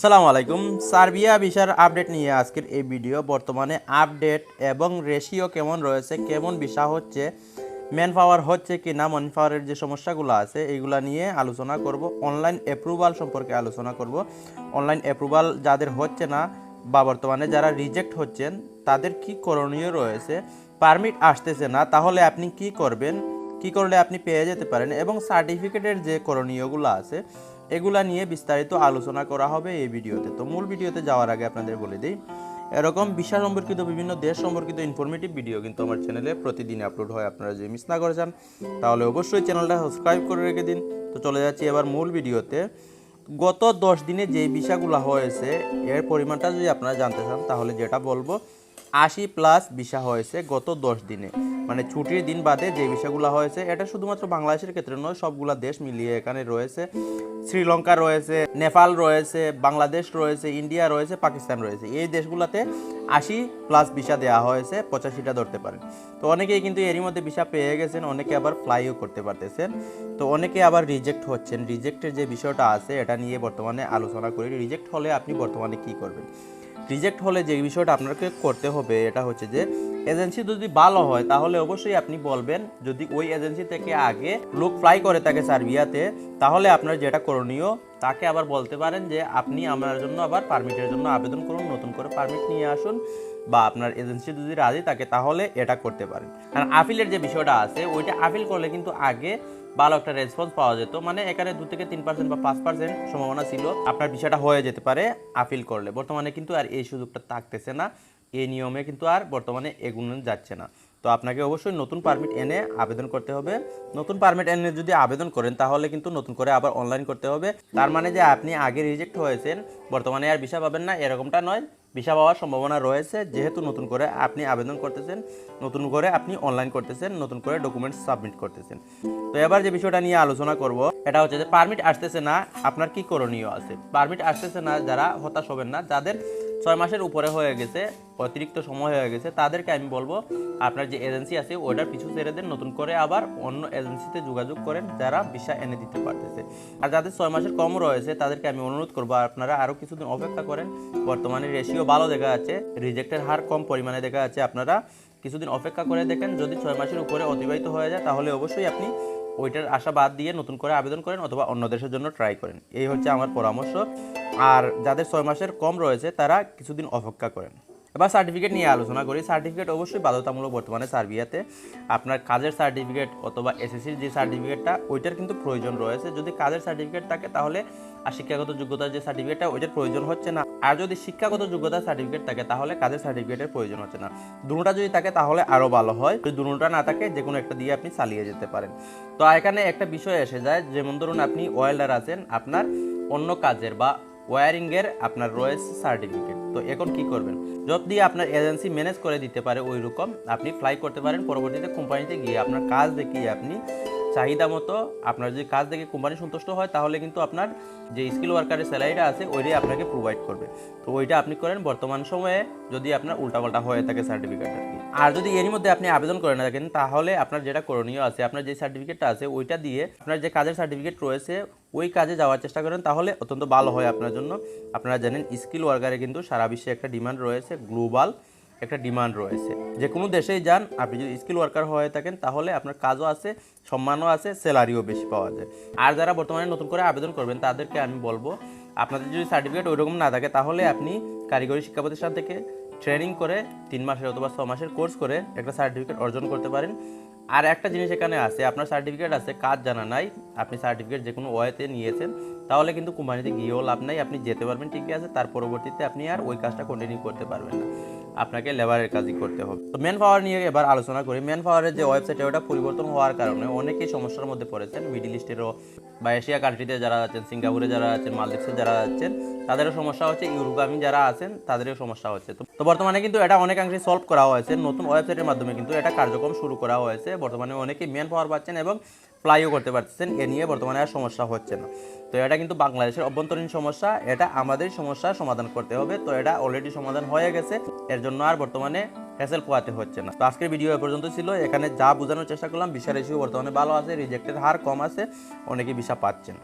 আসসালামু আলাইকুম। সার্বিয়া ভিসার আপডেট নিয়ে আজকের এই ভিডিও। বর্তমানে আপডেট এবং রেশিও কেমন রয়েছে, কেমন ভিসা হচ্ছে ম্যান পাওয়ার হচ্ছে কি না ম্যান পাওয়ারের যে সমস্যাগুলো আছে এইগুলো নিয়ে আলোচনা করব। অনলাইন অ্যাপ্রুভাল সম্পর্কে আলোচনা করব। অনলাইন অ্যাপ্রুভাল যাদের হচ্ছে না বা বর্তমানে যারা রিজেক্ট হচ্ছেন, তাদের কি করণীয় রয়েছে? পারমিট আসতেছে না, তাহলে আপনি কি করবেন? কি করলে আপনি পেয়ে যেতে পারেন? এবং সার্টিফিকেটের যে করণীয়গুলো আছে এগুলা নিয়ে বিস্তারিত আলোচনা করা হবে এই ভিডিওতে। তো মূল ভিডিওতে যাওয়ার আগে আপনাদের বলে দিই, এরকম ভিসা সম্পর্কিত বিভিন্ন দেশ সম্পর্কিত ইনফরমেটিভ ভিডিও কিন্তু আমার চ্যানেলে প্রতিদিন আপলোড হয়। আপনারা যদি মিস না করে চান, তাহলে অবশ্যই চ্যানেলটা সাবস্ক্রাইব করে রেখে দিন। তো চলে যাচ্ছি এবার মূল ভিডিওতে। গত দশ দিনে যে ভিসাগুলো হয়েছে, এর পরিমাণটা যদি আপনারা জানতে চান, তাহলে যেটা বলব, আশি প্লাস ভিসা হয়েছে গত দশ দিনে। মানে ছুটির দিন বাদে যে বিষয়গুলো হয়েছে, এটা শুধুমাত্র বাংলাদেশের ক্ষেত্রে নয়, সবগুলা দেশ মিলিয়ে এখানে রয়েছে। শ্রীলঙ্কা রয়েছে, নেপাল রয়েছে, বাংলাদেশ রয়েছে, ইন্ডিয়া রয়েছে, পাকিস্তান রয়েছে। এই দেশগুলোতে আশি প্লাস ভিসা দেওয়া হয়েছে, পঁচাশিটা ধরতে পারেন। তো অনেকেই কিন্তু এরই মধ্যে ভিসা পেয়ে গেছেন, অনেকে আবার ফ্লাইও করতে পারতেছেন। তো অনেকে আবার রিজেক্ট হচ্ছেন। রিজেক্টের যে বিষয়টা আছে, এটা নিয়ে বর্তমানে আলোচনা করি রিজেক্ট হলে আপনি বর্তমানে কি করবেন? রিজেক্ট হলে যে বিষয়টা আপনাকে করতে হবে, এটা হচ্ছে যে এজেন্সি যদি ভালো হয়, তাহলে অবশ্যই আপনি বলবেন, যদি ওই এজেন্সি থেকে আগে লোক ফ্লাই করে থাকে সার্বিয়াতে, তাহলে আপনার যেটা করণীয় তাকে আবার বলতে পারেন যে আপনি আমার জন্য আবার পারমিটের জন্য আবেদন করুন, নতুন করে পারমিট নিয়ে আসুন বা আপনার এজেন্সি যদি রাজি থাকে তাহলে এটা করতে পারেন। কারণ আপিলের যে বিষয়টা আছে, ওইটা আপিল করলে কিন্তু আগে ভালো একটা রেসপন্স পাওয়া যেত। মানে এখানে দু থেকে তিন পার্সেন্ট বা পাঁচ পার্সেন্ট সম্ভাবনা ছিল। আপনার বিষয়টা হয়ে যেতে পারে আপিল করলে। বর্তমানে কিন্তু আর এই সুযোগটা থাকতেছে না। এই নিয়মে কিন্তু আর বর্তমানে এগুলো যাচ্ছে না। তো আপনাকে অবশ্যই নতুন পারমিট এনে আবেদন করতে হবে। নতুন পারমিট এনে যদি আবেদন করেন, তাহলে কিন্তু নতুন করে আবার অনলাইন করতে হবে। তার মানে যে আপনি আগে রিজেক্ট হয়েছেন, বর্তমানে আর ভিসা পাবেন না, এরকমটা নয়। ভিসা পাওয়ার সম্ভাবনা রয়েছে, যেহেতু নতুন করে আপনি আবেদন করতেছেন, নতুন করে আপনি অনলাইন করতেছেন, নতুন করে ডকুমেন্টস সাবমিট করতেছেন। তো এবার যে বিষয়টা নিয়ে আলোচনা করব, এটা হচ্ছে যে পারমিট আসতেছে না, আপনার কি করণীয় আছে? পারমিট আসতেছে না, যারা হতাশ হবেন না, যাদের ছয় মাসের উপরে হয়ে গেছে, অতিরিক্ত সময় হয়ে গেছে। তাদেরকে আমি বলব, আপনার যে এজেন্সি আছে ওটার পিছু ছেড়ে দেন, নতুন করে আবার অন্য এজেন্সিতে যোগাযোগ করেন যারা ভিসা এনে দিতে পারতেছে। আর যাদের ছয় মাসের কম রয়েছে, তাদেরকে আমি অনুরোধ করব, আপনারা আরও কিছুদিন অপেক্ষা করেন। বর্তমানে রেশিও ভালো দেখা যাচ্ছে রিজেক্টের হার কম পরিমাণে দেখা যাচ্ছে। আপনারা কিছুদিন অপেক্ষা করে দেখেন, যদি ছয় মাসের উপরে অতিবাহিত হয়ে যায়, তাহলে অবশ্যই আপনি ওইটার আশা বাদ দিয়ে নতুন করে আবেদন করেন অথবা অন্য দেশের জন্য ট্রাই করেন। এই হচ্ছে আমার পরামর্শ। আর যাদের ছয় মাসের কম রয়েছে, তারা কিছুদিন অপেক্ষা করেন। এবার সার্টিফিকেট নিয়ে আলোচনা করি। সার্টিফিকেট অবশ্যই বাধ্যতামূলক বর্তমানে সার্বিয়াতে। আপনার কাজের সার্টিফিকেট অথবা এসএসসির যে সার্টিফিকেটটা ওইটার কিন্তু প্রয়োজন রয়েছে। যদি কাজের সার্টিফিকেট থাকে তাহলে আর শিক্ষাগত যোগ্যতার যে সার্টিফিকেটটা ওইটার প্রয়োজন হচ্ছে না। আর যদি শিক্ষাগত যোগ্যতার সার্টিফিকেট থাকে তাহলে কাজের সার্টিফিকেটের প্রয়োজন হচ্ছে না। দুটোটা যদি থাকে তাহলে আরও ভালো হয়। যদি দুটোটা না থাকে যে কোনো একটা দিয়ে আপনি চালিয়ে যেতে পারেন। তো এখানে একটা বিষয় এসে যায়, যেমন ধরুন আপনি ওয়েল্ডার আছেন, আপনার অন্য কাজের বা ওয়ারিংয়ের আপনার রয়েছে সার্টিফিকেট তো এখন কি করবেন? যদি আপনার এজেন্সি ম্যানেজ করে দিতে পারে ওই রকম আপনি ফ্লাই করতে পারেন, পরবর্তীতে কোম্পানিতে গিয়ে আপনার কাজ দেখিয়ে আপনি চাহিদা মতো আপনার যদি কাজ দেখে কোম্পানি সন্তুষ্ট হয়, তাহলে কিন্তু আপনার যে স্কিল ওয়ার্কারের স্যালারিটা আছে, ওইটাই আপনাকে প্রোভাইড করবে। তো ওইটা আপনি করেন, বর্তমান সময়ে যদি আপনার উল্টাপাল্টা হয়ে থাকে সার্টিফিকেট আর কি। আর যদি এরই মধ্যে আপনি আবেদন করে না থাকেন, তাহলে আপনার যেটা করণীয় আছে, আপনার যে সার্টিফিকেটটা আছে, ওইটা দিয়ে আপনার যে কাজের সার্টিফিকেট রয়েছে ওই কাজে যাওয়ার চেষ্টা করেন, তাহলে অত্যন্ত ভালো হয় আপনার জন্য। আপনারা জানেন স্কিল ওয়ার্কারে কিন্তু সারা বিশ্বে একটা ডিমান্ড রয়েছে গ্লোবাল একটা ডিমান্ড রয়েছে। যে কোনো দেশেই যান, আপনি যদি স্কিল ওয়ার্কার হয়ে থাকেন, তাহলে আপনার কাজও আছে, সম্মানও আছে স্যালারিও বেশি পাওয়া যায়। আর যারা বর্তমানে নতুন করে আবেদন করবেন, তাদেরকে আমি বলব, আপনাদের যদি সার্টিফিকেট ওইরকম না থাকে, তাহলে আপনি কারিগরি শিক্ষা প্রতিষ্ঠান থেকে ট্রেনিং করে তিন মাসের অথবা ছ মাসের কোর্স করে একটা সার্টিফিকেট অর্জন করতে পারেন। আর একটা জিনিস এখানে আছে, আপনার সার্টিফিকেট আছে, কাজ জানা নাই, আপনি সার্টিফিকেট যে কোনো ওয়েতে নিয়েছেন, তাহলে কিন্তু কোম্পানিতে গিয়েও লাভ নাই, আপনি যেতে পারবেন ঠিকই আছে, তার পরবর্তীতে আপনি আর ওই কাজটা কন্টিনিউ করতে পারবেন না। আপনাকে লেবারের কাজই করতে হবে। তো ম্যান পাওয়ার নিয়ে এবার আলোচনা করি। ম্যান পাওয়ারের যে ওয়েবসাইট ওটা পরিবর্তন হওয়ার কারণে অনেকেই সমস্যার মধ্যে পড়েছেন। মিডিল ইস্টেরও বা এশিয়া কান্ট্রিতে যারা আছেন সিঙ্গাপুরে যারা আছেন মালদ্বীপসে যারা আছেন, তাদেরও সমস্যা হচ্ছে। ইউরোগামী যারা আছেন, তাদেরও সমস্যা হচ্ছে। তো বর্তমানে কিন্তু এটা অনেকাংশে সলভ করা হয়েছে। নতুন ওয়েবসাইটের মাধ্যমে কিন্তু এটা কার্যক্রম শুরু করা হয়েছে। বর্তমানে অনেকেই ম্যান পাওয়ার পাচ্ছেন এবং ফ্লাইও করতে পারতেছেন, এ নিয়ে বর্তমানে আর সমস্যা হচ্ছে না। তো এটা কিন্তু বাংলাদেশের অভ্যন্তরীণ সমস্যা, এটা আমাদের সমস্যা সমাধান করতে হবে। তো এটা অলরেডি সমাধান হয়ে গেছে, এর জন্য আর বর্তমানে হ্যাসেল পোয়াতে হচ্ছে না। তো আজকের ভিডিও এ পর্যন্ত ছিল, এখানে যা বোঝানোর চেষ্টা করলাম ভিসা রেশিও বর্তমানে ভালো আছে রিজেক্টের হার কম আছে, অনেকে ভিসা পাচ্ছেন